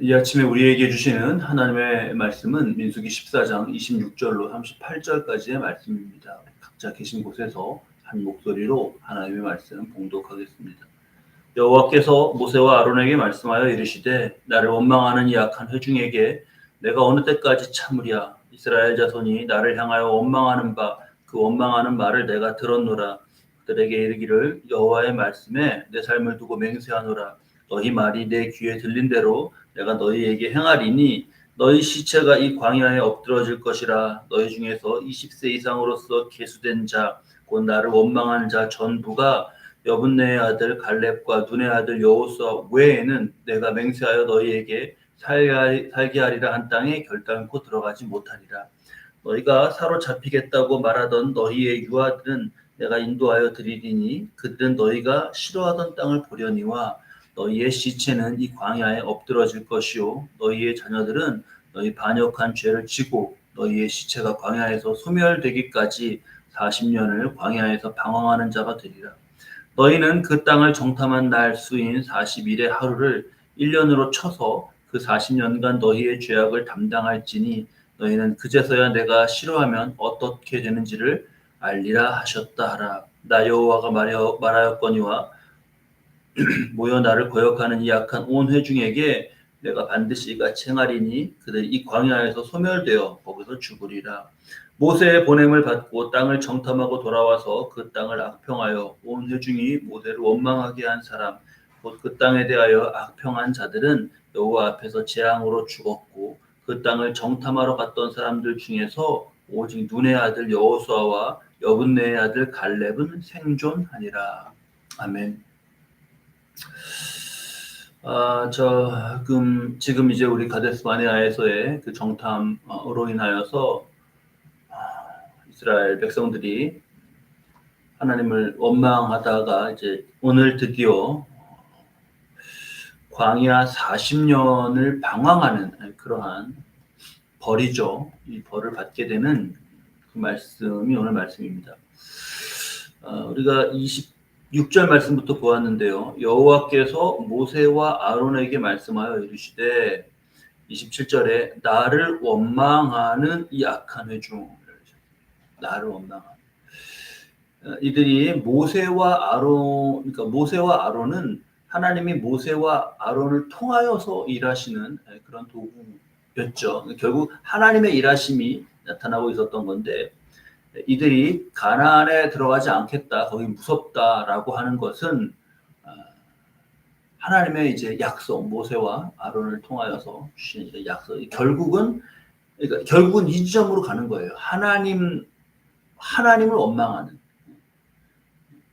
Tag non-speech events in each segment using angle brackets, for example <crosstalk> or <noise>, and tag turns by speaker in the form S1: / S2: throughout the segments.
S1: 이 아침에 우리에게 주시는 하나님의 말씀은 민수기 14장 26절로 38절까지의 말씀입니다. 각자 계신 곳에서 한 목소리로 하나님의 말씀 봉독하겠습니다. 여호와께서 모세와 아론에게 말씀하여 이르시되 나를 원망하는 이 악한 회중에게 내가 어느 때까지 참으랴 이스라엘 자손이 나를 향하여 원망하는 바 그 원망하는 말을 내가 들었노라 그들에게 이르기를 여호와의 말씀에 내 삶을 두고 맹세하노라 너희 말이 내 귀에 들린 대로 내가 너희에게 행하리니 너희 시체가 이 광야에 엎드러질 것이라. 너희 중에서 20세 이상으로서 계수된 자 곧 나를 원망하는 자 전부가 여분네의 아들 갈렙과 눈의 아들 여호수아 외에는 내가 맹세하여 너희에게 살게 하리라 한 땅에 결단코 들어가지 못하리라. 너희가 사로잡히겠다고 말하던 너희의 유아들은 내가 인도하여 드리리니 그들은 너희가 싫어하던 땅을 보려니와 너희의 시체는 이 광야에 엎드러질 것이요. 너희의 자녀들은 너희 반역한 죄를 지고 너희의 시체가 광야에서 소멸되기까지 40년을 광야에서 방황하는 자가 되리라. 너희는 그 땅을 정탐한 날 수인 40일의 하루를 1년으로 쳐서 그 40년간 너희의 죄악을 담당할지니 너희는 그제서야 내가 싫어하면 어떻게 되는지를 알리라 하셨다 하라. 나 여호와가 말하였거니와 <clears throat> 모여 나를 거역하는 이 악한 온 회중에게 내가 반드시 이같이 행하리니 그들이 이 광야에서 소멸되어 거기서 죽으리라. 모세의 보냄을 받고 땅을 정탐하고 돌아와서 그 땅을 악평하여 온 회중이 모세를 원망하게 한 사람 곧 그 땅에 대하여 악평한 자들은 여호와 앞에서 재앙으로 죽었고 그 땅을 정탐하러 갔던 사람들 중에서 오직 눈의 아들 여호수아와 여분네의 아들 갈렙은 생존하니라. 아멘. 아, 저, 지금, 지금 이제 우리 가데스 바네아에서의 그 정탐으로 인하여서 아, 이스라엘 백성들이 하나님을 원망하다가 이제 오늘 드디어 광야 40년을 방황하는 그러한 벌이죠. 이 벌을 받게 되는 그 말씀이 오늘 말씀입니다. 어, 우리가 26절 말씀부터 보았는데요. 여호와께서 모세와 아론에게 말씀하여 이르시되 27절에 나를 원망하는 이 악한 회중 나를 원망하는 어, 이들이 모세와 아론 그러니까 모세와 아론은 하나님이 모세와 아론을 통하여서 일하시는 그런 도구였죠. 결국 하나님의 일하심이 나타나고 있었던 건데 이들이 가나안에 들어가지 않겠다, 거기 무섭다라고 하는 것은 하나님의 이제 약속, 모세와 아론을 통하여서 주신 약속. 결국은 그러니까 결국은 이 지점으로 가는 거예요. 하나님 하나님을 원망하는.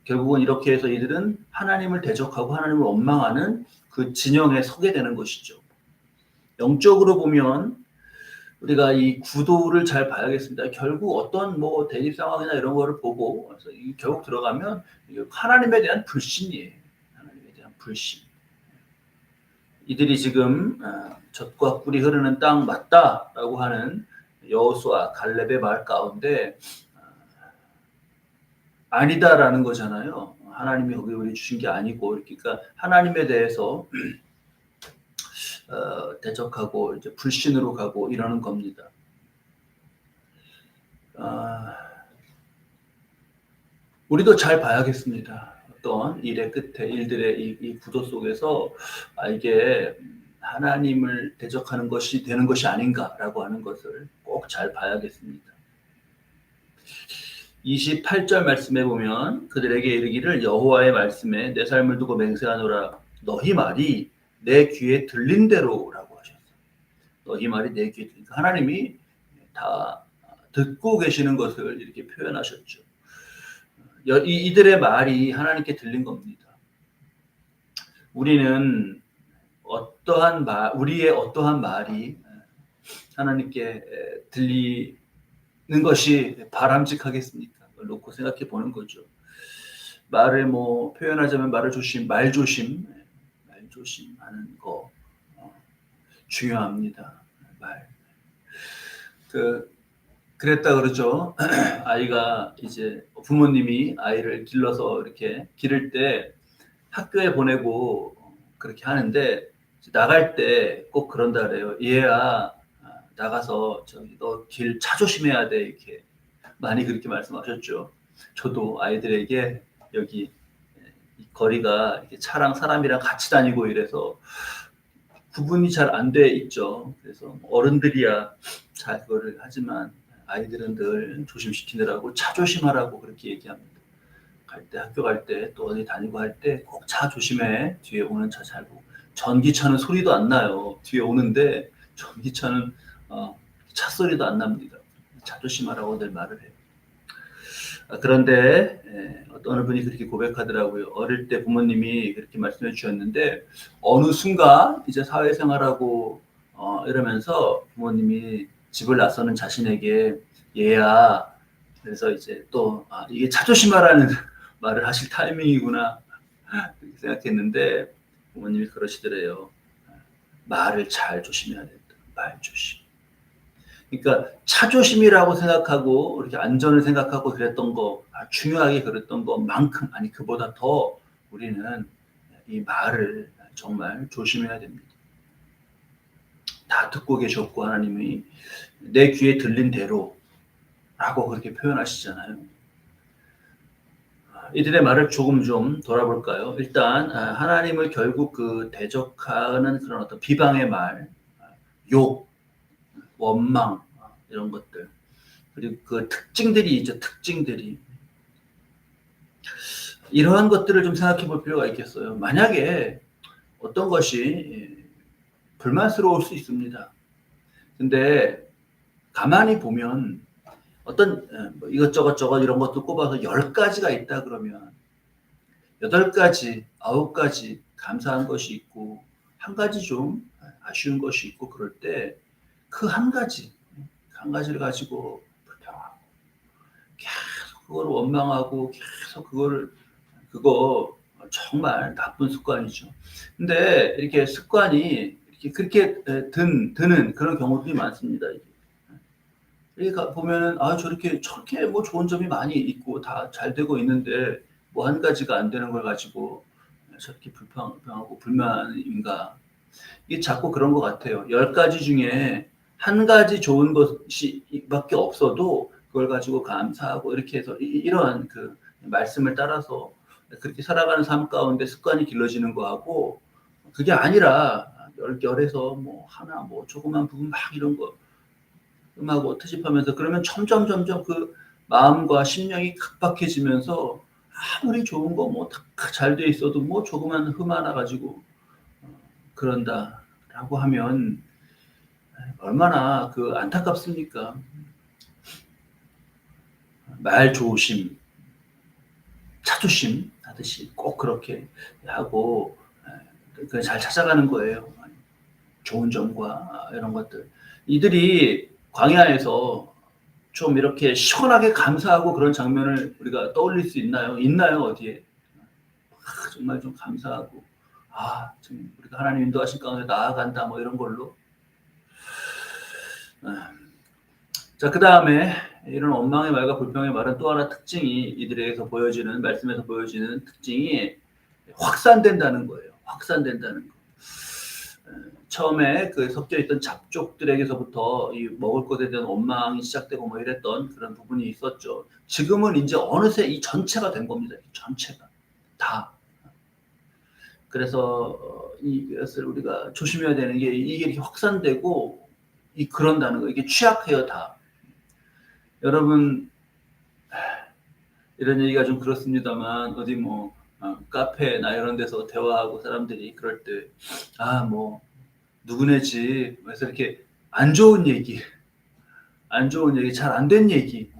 S1: 결국은 이렇게 해서 이들은 하나님을 대적하고 하나님을 원망하는 그 진영에 서게 되는 것이죠. 영적으로 보면 우리가 이 구도를 잘 봐야겠습니다. 결국 어떤 뭐 대립 상황이나 이런 거를 보고 그래서 결국 들어가면 하나님에 대한 불신이에요. 하나님에 대한 불신. 이들이 지금 젖과 꿀이 흐르는 땅 맞다라고 하는 여호수아 갈렙의 말 가운데 아니다라는 거잖아요. 하나님이 거기 우리 주신 게 아니고, 그러니까 하나님에 대해서 어, 대적하고 이제 불신으로 가고 이러는 겁니다. 아, 우리도 잘 봐야겠습니다. 어떤 일의 끝에 일들의 이, 이 구도 속에서 아, 이게 하나님을 대적하는 것이 되는 것이 아닌가라고 하는 것을 꼭 잘 봐야겠습니다. 28절 말씀에 보면 그들에게 이르기를 여호와의 말씀에 내 삶을 두고 맹세하노라 너희 말이 내 귀에 들린 대로라고 하셨어요. 너희 말이 내 귀에 들린 하나님이 다 듣고 계시는 것을 이렇게 표현하셨죠. 이들의 말이 하나님께 들린 겁니다. 우리는 어떠한 말, 우리의 어떠한 말이 하나님께 들리는 것이 바람직하겠습니까? 놓고 생각해 보는 거죠. 말을 뭐 표현하자면 말을 조심, 말 조심, 말 어, 중요합니다. 말. 그 그랬다 그러죠. <clears throat> 아이가 이제 부모님이 아이를 길러서 이렇게 기를 때 학교에 보내고 그렇게 하는데 나갈 때 꼭 그런다 그래요. 얘야 아, 나가서 저기 너 길 차 조심해야 돼 이렇게 많이 그렇게 말씀하셨죠. 저도 아이들에게 여기 이 거리가 차랑 사람이랑 같이 다니고 이래서 구분이 잘 안 돼 있죠. 그래서 어른들이야 잘 그거를 하지만 아이들은 늘 조심시키느라고 차 조심하라고 그렇게 얘기합니다. 갈 때 학교 갈 때 또 어디 다니고 할 때 꼭 차 조심해. 뒤에 오는 차 잘 보고. 전기차는 소리도 안 나요. 뒤에 오는데 전기차는 어, 차 소리도 안 납니다. 차 조심하라고 늘 말을 해요. 아, 그런데 예, 어떤 분이 그렇게 고백하더라고요. 어릴 때 부모님이 그렇게 말씀해 주셨는데 어느 순간 이제 사회생활하고 어, 이러면서 부모님이 집을 나서는 자신에게 얘야 그래서 이제 또 아, 이게 차 조심하라는 <laughs> 말을 하실 타이밍이구나 생각했는데 부모님이 그러시더래요. 말을 잘 조심해야 된다. 말 조심. 그러니까 차 조심이라고 생각하고 이렇게 안전을 생각하고 그랬던 거 아, 중요하게 그랬던 것만큼 아니 그보다 더 우리는 이 말을 정말 조심해야 됩니다. 다 듣고 계셨고 하나님이 내 귀에 들린 대로라고 그렇게 표현하시잖아요. 이들의 말을 조금 좀 돌아볼까요? 일단 아, 하나님을 결국 그 대적하는 그런 어떤 비방의 말, 욕, 원망 이런 것들 그리고 그 특징들이 있죠. 특징들이 이러한 것들을 좀 생각해 볼 필요가 있겠어요. 만약에 어떤 것이 불만스러울 수 있습니다. 근데 가만히 보면 어떤 뭐 이것저것 저것 이런 것도 꼽아서 열 가지가 있다 그러면 여덟 가지, 아홉 가지 감사한 것이 있고 한 가지 좀 아쉬운 것이 있고 그럴 때 그 한 가지 한 가지를 가지고 불평하고 계속 그걸 원망하고 계속 그거를 그거 정말 나쁜 습관이죠. 근데 이렇게 습관이 이렇게 그렇게 든 드는 그런 경우들이 많습니다. 이렇게 보면은 아 저렇게 저렇게 뭐 좋은 점이 많이 있고 다 잘 되고 있는데 뭐 한 가지가 안 되는 걸 가지고 저렇게 불평하고 불만인가 이게 자꾸 그런 것 같아요. 열 가지 중에 한 가지 좋은 것이밖에 없어도 그걸 가지고 감사하고 이렇게 해서 이러한 그 말씀을 따라서 그렇게 살아가는 삶 가운데 습관이 길러지는 거하고 그게 아니라 열 열에서 뭐 하나 뭐 조그만 부분 막 이런 거 음하고 트집하면서 그러면 점점 점점 그 마음과 심령이 각박해지면서 아무리 좋은 거 뭐 잘 돼 있어도 뭐 조그만 흠 하나 가지고 어, 그런다라고 하면 얼마나 그 안타깝습니까? 말 조심, 차조심 하듯이 꼭 그렇게 하고 잘 찾아가는 거예요. 좋은 점과 이런 것들. 이들이 광야에서 좀 이렇게 시원하게 감사하고 그런 장면을 우리가 떠올릴 수 있나요? 있나요? 어디에? 아, 정말 좀 감사하고 아, 좀 우리가 하나님 인도하신 가운데 나아간다 뭐 이런 걸로 아. 자, 그 다음에 이런 원망의 말과 불평의 말은 또 하나 특징이 이들에게서 보여지는 말씀에서 보여지는 특징이 확산된다는 거예요. 확산된다는 거. 처음에 그 섞여 있던 잡족들에게서부터 이 먹을 것에 대한 원망이 시작되고 뭐 이랬던 그런 부분이 있었죠. 지금은 이제 어느새 이 전체가 된 겁니다. 전체가 다. 그래서 이것을 우리가 조심해야 되는 게 이게 이렇게 확산되고 이 그런다는 거 이게 취약해요 다. 여러분 이런 얘기가 좀 그렇습니다만 어디 뭐 어, 카페나 이런 데서 대화하고 사람들이 그럴 때 아 뭐 누구네 집 그래서 이렇게 안 좋은 얘기 안 좋은 얘기 잘 안 된 얘기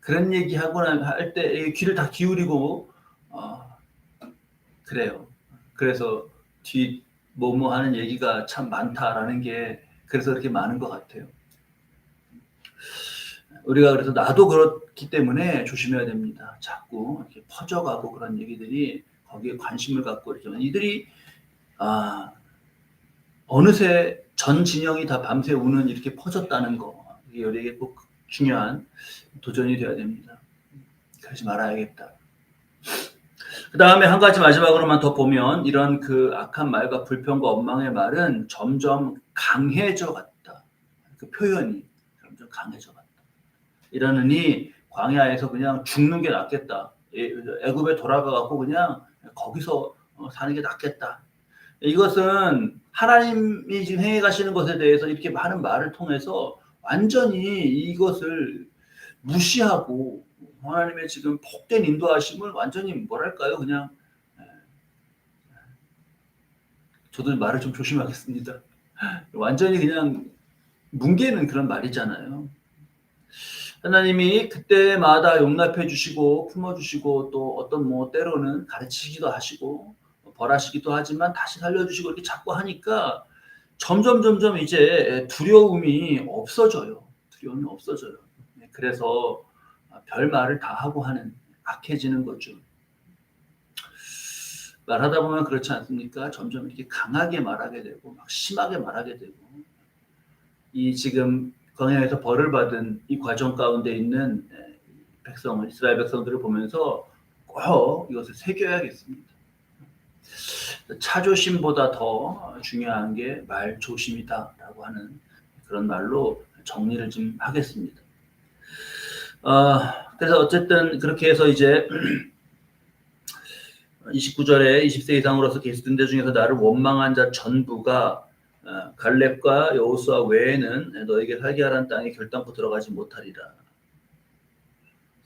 S1: 그런 얘기 하거나 할 때 귀를 다 기울이고 어, 그래요. 그래서 뒤 뭐뭐 하는 얘기가 참 많다라는 게 그래서 그렇게 많은 것 같아요. 우리가 그래서 나도 그렇기 때문에 조심해야 됩니다. 자꾸 이렇게 퍼져가고 그런 얘기들이 거기에 관심을 갖고 이렇게 이들이 아 어느새 전 진영이 다 밤새 우는 이렇게 퍼졌다는 거 이게 우리에게 꼭 중요한 도전이 되어야 됩니다. 그러지 말아야겠다. 그 다음에 한 가지 마지막으로만 더 보면 이런 그 악한 말과 불평과 원망의 말은 점점 강해져 갔다. 그 표현이 점점 강해져 갔다. 이러느니 광야에서 그냥 죽는 게 낫겠다. 예, 애굽에 돌아가 갖고 그냥 거기서 어, 사는 게 낫겠다. 이것은 하나님이 지금 행해 가시는 것에 대해서 이렇게 많은 말을 통해서 완전히 이것을 무시하고 하나님의 지금 복된 인도하심을 완전히 뭐랄까요? 그냥 예, 저도 말을 좀 조심하겠습니다. 완전히 그냥 뭉개는 그런 말이잖아요. 하나님이 그때마다 용납해 주시고 품어 주시고 또 어떤 뭐 때로는 가르치기도 하시고 벌하시기도 하지만 다시 살려 주시고 이렇게 자꾸 하니까 점점 점점 이제 두려움이 없어져요. 두려움이 없어져요. 네, 그래서 별 말을 다 하고 하는 악해지는 거죠. 말하다 보면 그렇지 않습니까? 점점 이렇게 강하게 말하게 되고 막 심하게 말하게 되고 이 지금 광야에서 벌을 받은 이 과정 가운데 있는 백성 이스라엘 백성들을 보면서 꼭 이것을 새겨야겠습니다. 차조심보다 더 중요한 게 말 조심이다라고 하는 그런 말로 정리를 좀 하겠습니다. 어, 그래서 어쨌든 그렇게 해서 이제 <clears throat> 29절에 20세 이상으로서 계시던 데 중에서 나를 원망한 자 전부가 어, 갈렙과 여호수아 외에는 너에게 살게 하라는 땅에 결단코 들어가지 못하리라.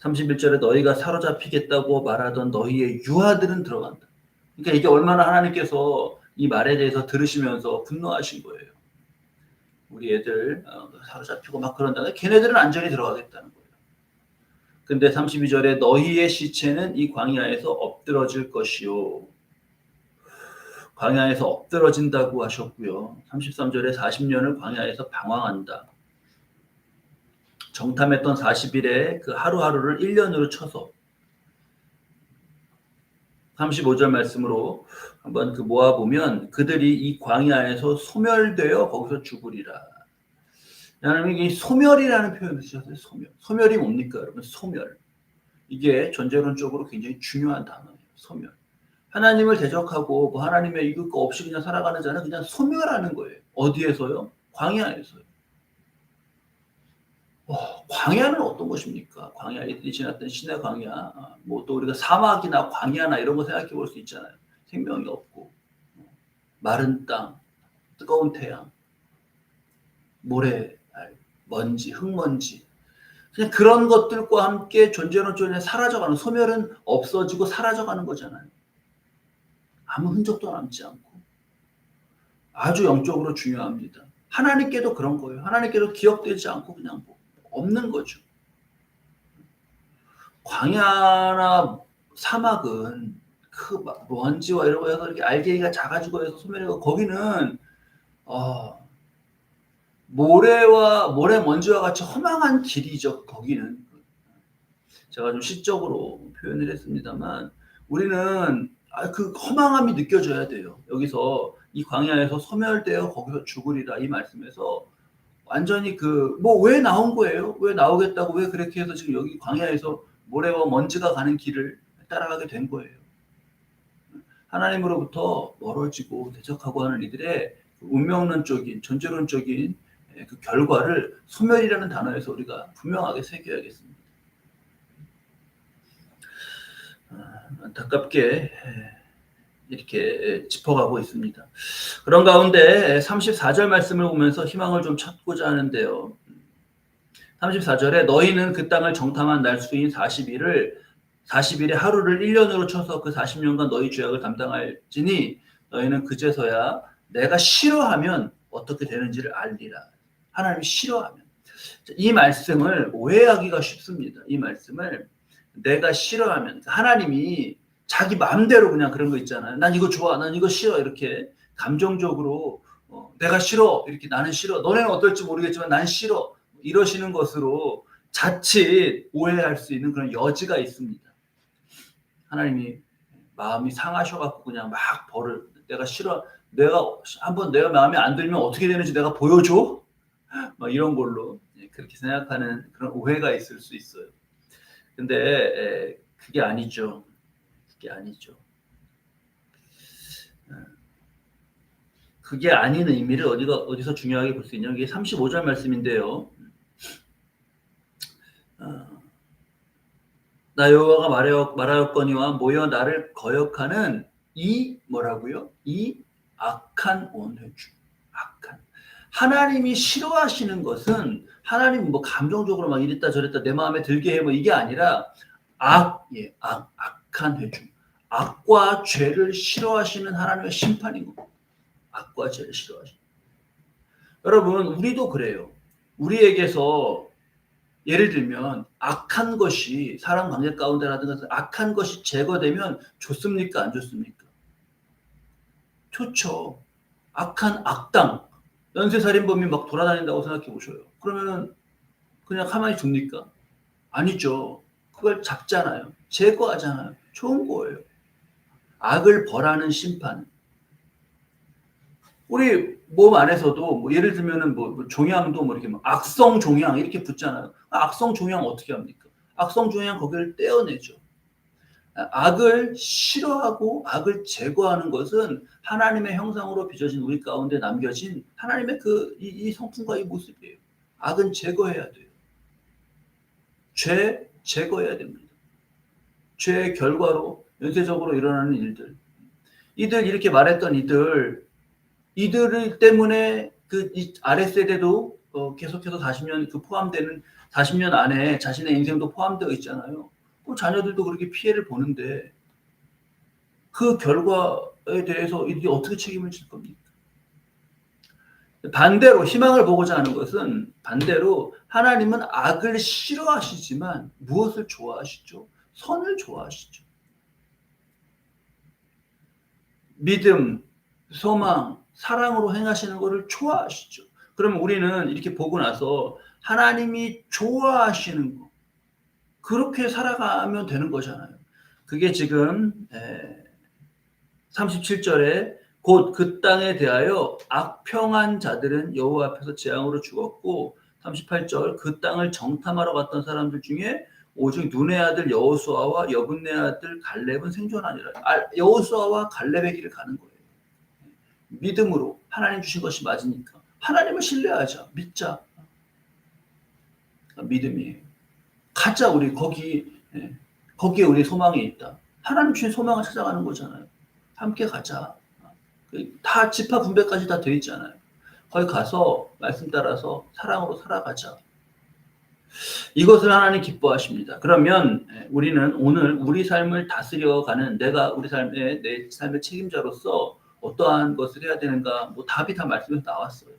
S1: 31절에 너희가 사로잡히겠다고 말하던 너희의 유아들은 들어간다. 그러니까 이게 얼마나 하나님께서 이 말에 대해서 들으시면서 분노하신 거예요. 우리 애들 어, 사로잡히고 막 그런다는데 걔네들은 안전히 들어가겠다는. 근데 32절에 너희의 시체는 이 광야에서 엎드러질 것이요. 광야에서 엎드러진다고 하셨고요. 33절에 40년을 광야에서 방황한다. 정탐했던 40일에 그 하루하루를 1년으로 쳐서 35절 말씀으로 한번 그 모아보면 그들이 이 광야에서 소멸되어 거기서 죽으리라. 하나님이 소멸이라는 표현을 쓰셨어요. 소멸. 소멸이 뭡니까, 여러분? 소멸. 이게 전제론적으로 굉장히 중요한 단어예요. 소멸. 하나님을 대적하고 뭐 하나님의 이것 없이 그냥 살아가는 자는 그냥 소멸하는 거예요. 어디에서요? 광야에서요. 어, 광야는 어떤 것입니까? 광야 이들이 지났던 신의 광야, 뭐 또 우리가 사막이나 광야나 이런 거 생각해 볼 수 있잖아요. 생명이 없고 마른 땅, 뜨거운 태양, 모래, 먼지, 흙먼지. 그냥 그런 것들과 함께 존재론존에 사라져가는 소멸은 없어지고 사라져가는 거잖아요. 아무 흔적도 남지 않고 아주 영적으로 중요합니다. 하나님께도 그런 거예요. 하나님께도 기억되지 않고 그냥 뭐 없는 거죠. 광야나 사막은 그 먼지와 이런 거에서 알갱이가 작아지고 해서 소멸하고 거기는 어, 모래와 모래 먼지와 같이 허망한 길이죠. 거기는 제가 좀 시적으로 표현을 했습니다만 우리는 아, 그 허망함이 느껴져야 돼요. 여기서 이 광야에서 소멸되어 거기서 죽으리라 이 말씀에서 완전히 그 뭐 왜 나온 거예요? 왜 나오겠다고 왜 그렇게 해서 지금 여기 광야에서 모래와 먼지가 가는 길을 따라가게 된 거예요. 하나님으로부터 멀어지고 대적하고 하는 이들의 운명론적인 존재론적인 그 결과를 소멸이라는 단어에서 우리가 분명하게 새겨야겠습니다. 안타깝게 이렇게 짚어가고 있습니다. 그런 가운데 34절 말씀을 보면서 희망을 좀 찾고자 하는데요. 34절에 너희는 그 땅을 정탐한 날 수인 40일을 40일의 하루를 1년으로 쳐서 그 40년간 너희 죄악을 감당할지니 너희는 그제서야 내가 싫어하면 어떻게 되는지를 알리라. 하나님이 싫어하면. 이 말씀을 오해하기가 쉽습니다. 이 말씀을 내가 싫어하면 하나님이 자기 마음대로 그냥 그런 거 있잖아요. 난 이거 좋아, 난 이거 싫어 이렇게 감정적으로 어, 내가 싫어 이렇게 나는 싫어. 너네는 어떨지 모르겠지만 난 싫어 이러시는 것으로 자칫 오해할 수 있는 그런 여지가 있습니다. 하나님이 마음이 상하셔갖고 그냥 막 벌을 내가 싫어. 내가 한번 내가 마음에 안 들면 어떻게 되는지 내가 보여줘. 막 이런 걸로 그렇게 생각하는 그런 오해가 있을 수 있어요. 근데 그게 아니죠. 그게 아니죠. 어, 그게 아닌 의미를 어디가 어디서 중요하게 볼 수 있냐면 이게 35절 말씀인데요. 어, 나 여호와가 말하여, 말하였거니와 모여 나를 거역하는 이 뭐라고요? 이 악한 온회주. 하나님이 싫어하시는 것은 하나님 뭐 감정적으로 막 이랬다 저랬다 내 마음에 들게 해 뭐 이게 아니라 악, 예, 악, 악한 회주. 악과 죄를 싫어하시는 하나님의 심판인 겁니다. 악과 죄를 싫어하시는. 여러분, 우리도 그래요. 우리에게서 예를 들면 악한 것이 사람 관계 가운데라든가 악한 것이 제거되면 좋습니까? 안 좋습니까? 좋죠. 악한 악당, 연쇄살인범이 막 돌아다닌다고 생각해 보셔요. 그러면은 그냥 가만히 둡니까? 아니죠. 그걸 잡잖아요. 제거하잖아요. 좋은 거예요. 악을 벌하는 심판. 우리 몸 안에서도 뭐 예를 들면은 뭐 종양도 뭐 이렇게 막 악성 종양 이렇게 붙잖아요. 악성 종양 어떻게 합니까? 악성 종양 거기를 떼어내죠. 악을 싫어하고 악을 제거하는 것은 하나님의 형상으로 빚어진 우리 가운데 남겨진 하나님의 그 이 성품과 이 모습이에요. 악은 제거해야 돼요. 죄 제거해야 됩니다. 죄의 결과로 연쇄적으로 일어나는 일들. 이들 이렇게 말했던 이들 이들 때문에 그 아래 세대도 어 계속해서 40년 그 포함되는 40년 안에 자신의 인생도 포함되어 있잖아요. 그 자녀들도 그렇게 피해를 보는데 그 결과에 대해서 이들이 어떻게 책임을 질 겁니까? 반대로 희망을 보고자 하는 것은 반대로 하나님은 악을 싫어하시지만 무엇을 좋아하시죠? 선을 좋아하시죠. 믿음, 소망, 사랑으로 행하시는 것을 좋아하시죠. 그러면 우리는 이렇게 보고 나서 하나님이 좋아하시는 것, 그렇게 살아가면 되는 거잖아요. 그게 지금 37절에 곧 그 땅에 대하여 악평한 자들은 여호와 앞에서 재앙으로 죽었고 38절 그 땅을 정탐하러 갔던 사람들 중에 오직 눈의 아들 여호수아와 여분네 아들 갈렙은 생존하니라. 아, 여호수아와 갈렙의 길을 가는 거예요. 믿음으로 하나님 주신 것이 맞으니까 하나님을 신뢰하자, 믿자. 믿음이에요. 가자 우리 거기 예, 거기에 우리 소망이 있다. 하나님 주신 소망을 찾아가는 거잖아요. 함께 가자. 그다 지파 분배까지 다 돼 있잖아요. 거기 가서 말씀 따라서 사랑으로 살아가자. 이것을 하나님 기뻐하십니다. 그러면 예, 우리는 오늘 우리 삶을 다스려가는 내가 우리 삶의 내 삶의 책임자로서 어떠한 것을 해야 되는가? 뭐 답이 다 말씀에서 나왔어요.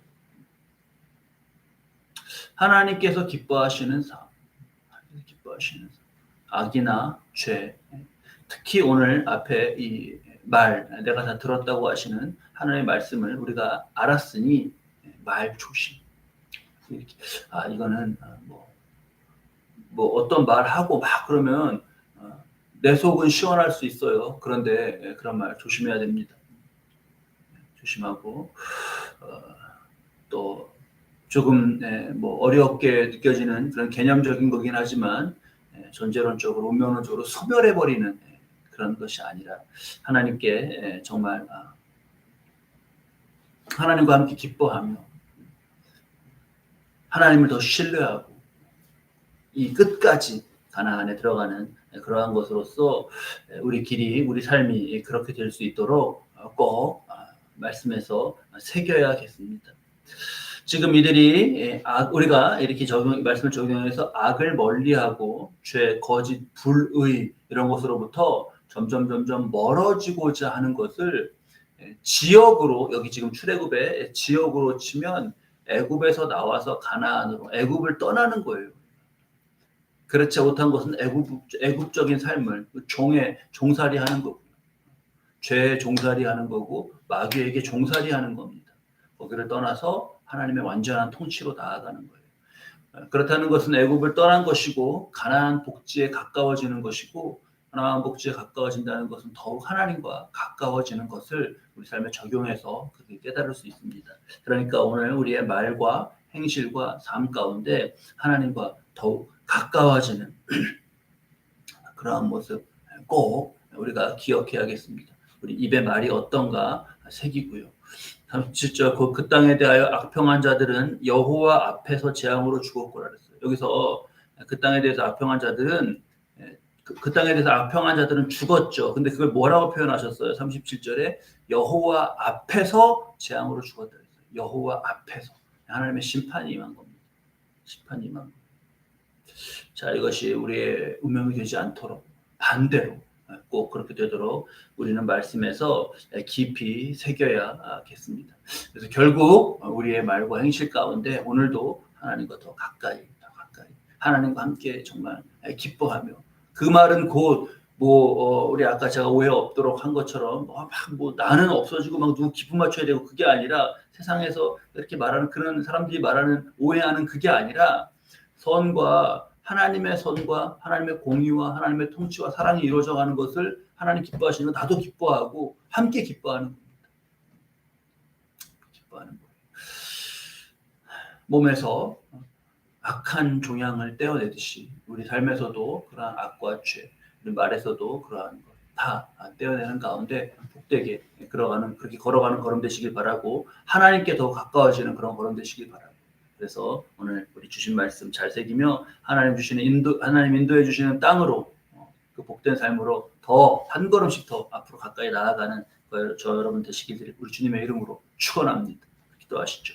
S1: 하나님께서 기뻐하시는 삶, 삶, 악이나 죄, 특히 오늘 앞에 이 말 내가 다 들었다고 하시는 하나님의 말씀을 우리가 알았으니 말 조심. 아 이거는 뭐, 뭐 어떤 말 하고 막 그러면 내 속은 시원할 수 있어요. 그런데 그런 말 조심해야 됩니다. 조심하고 어, 또 조금 네, 뭐 어렵게 느껴지는 그런 개념적인 거긴 하지만 네, 전제론적으로 운명론적으로 소멸해 버리는 네, 그런 것이 아니라 하나님께 정말 아, 하나님과 함께 기뻐하며 하나님을 더 신뢰하고 이 끝까지 가나안에 들어가는 그러한 것으로서 우리 길이 우리 삶이 그렇게 될 수 있도록 꼭 아, 말씀에서 새겨야겠습니다. 지금 이들이 악, 우리가 이렇게 적용 말씀을 적용해서 악을 멀리하고 죄, 거짓, 불의 이런 것으로부터 점점 점점 멀어지고자 하는 것을 지역으로 여기 지금 출애굽의 지역으로 치면 애굽에서 나와서 가나안으로 애굽을 떠나는 거예요. 그렇지 못한 것은 애굽 애굽적인 삶을 종의 종살이 하는 거고요. 죄 종살이 하는 거고 마귀에게 종살이 하는 겁니다. 거기를 떠나서 하나님의 완전한 통치로 나아가는 거예요. 그렇다는 것은 애굽을 떠난 것이고 가나안 복지에 가까워지는 것이고 하나님 복지에 가까워진다는 것은 더욱 하나님과 가까워지는 것을 우리 삶에 적용해서 그렇게 깨달을 수 있습니다. 그러니까 오늘 우리의 말과 행실과 삶 가운데 하나님과 더욱 가까워지는 <clears throat> 그러한 모습 꼭 우리가 기억해야겠습니다. 우리 입의 말이 어떤가 새기고요. 37절 그, 그 땅에 대하여 악평한 자들은 여호와 앞에서 재앙으로 죽었고라 그랬어요. 여기서 그 땅에 대해서 악평한 자들은 예, 그, 그 땅에 대해서 악평한 자들은 죽었죠. 근데 그걸 뭐라고 표현하셨어요? 37절에 여호와 앞에서 재앙으로 죽었다 그랬어요. 여호와 앞에서 하나님의 심판이 임한 겁니다. 심판이 임한 겁니다. 자 이것이 우리의 운명이 되지 않도록 반대로 꼭 그렇게 되도록 우리는 말씀에서 깊이 새겨야겠습니다. 그래서 결국 우리의 말과 행실 가운데 오늘도 하나님과 더 가까이, 더 가까이 하나님과 함께 정말 기뻐하며 그 말은 곧 뭐 우리 아까 제가 오해 없도록 한 것처럼 뭐, 막뭐 나는 없어지고 막 누구 기쁨 맞춰야 되고 그게 아니라 세상에서 이렇게 말하는 그런 사람들이 말하는 오해하는 그게 아니라 선과 하나님의 선과 하나님의 공의와 하나님의 통치와 사랑이 이루어져 가는 것을 하나님 기뻐하시는 거 나도 기뻐하고 함께 기뻐하는 겁니다. 기뻐하는 거예요. 몸에서 악한 종양을 떼어내듯이 우리 삶에서도 그러한 악과 죄, 우리 말에서도 그러한 것다 떼어내는 가운데 복되게 걸어가는 그렇게 걸어가는 걸음 되시길 바라고 하나님께 더 가까워지는 그런 걸음 되시길 바랍니다. 그래서 오늘 우리 주신 말씀 잘 새기며 하나님 주시는 인도 하나님 인도해 주시는 땅으로 어, 그 복된 삶으로 더 한 걸음씩 더 앞으로 가까이 나아가는 저 여러분 되시길 우리 주님의 이름으로 축원합니다. 기도하시죠.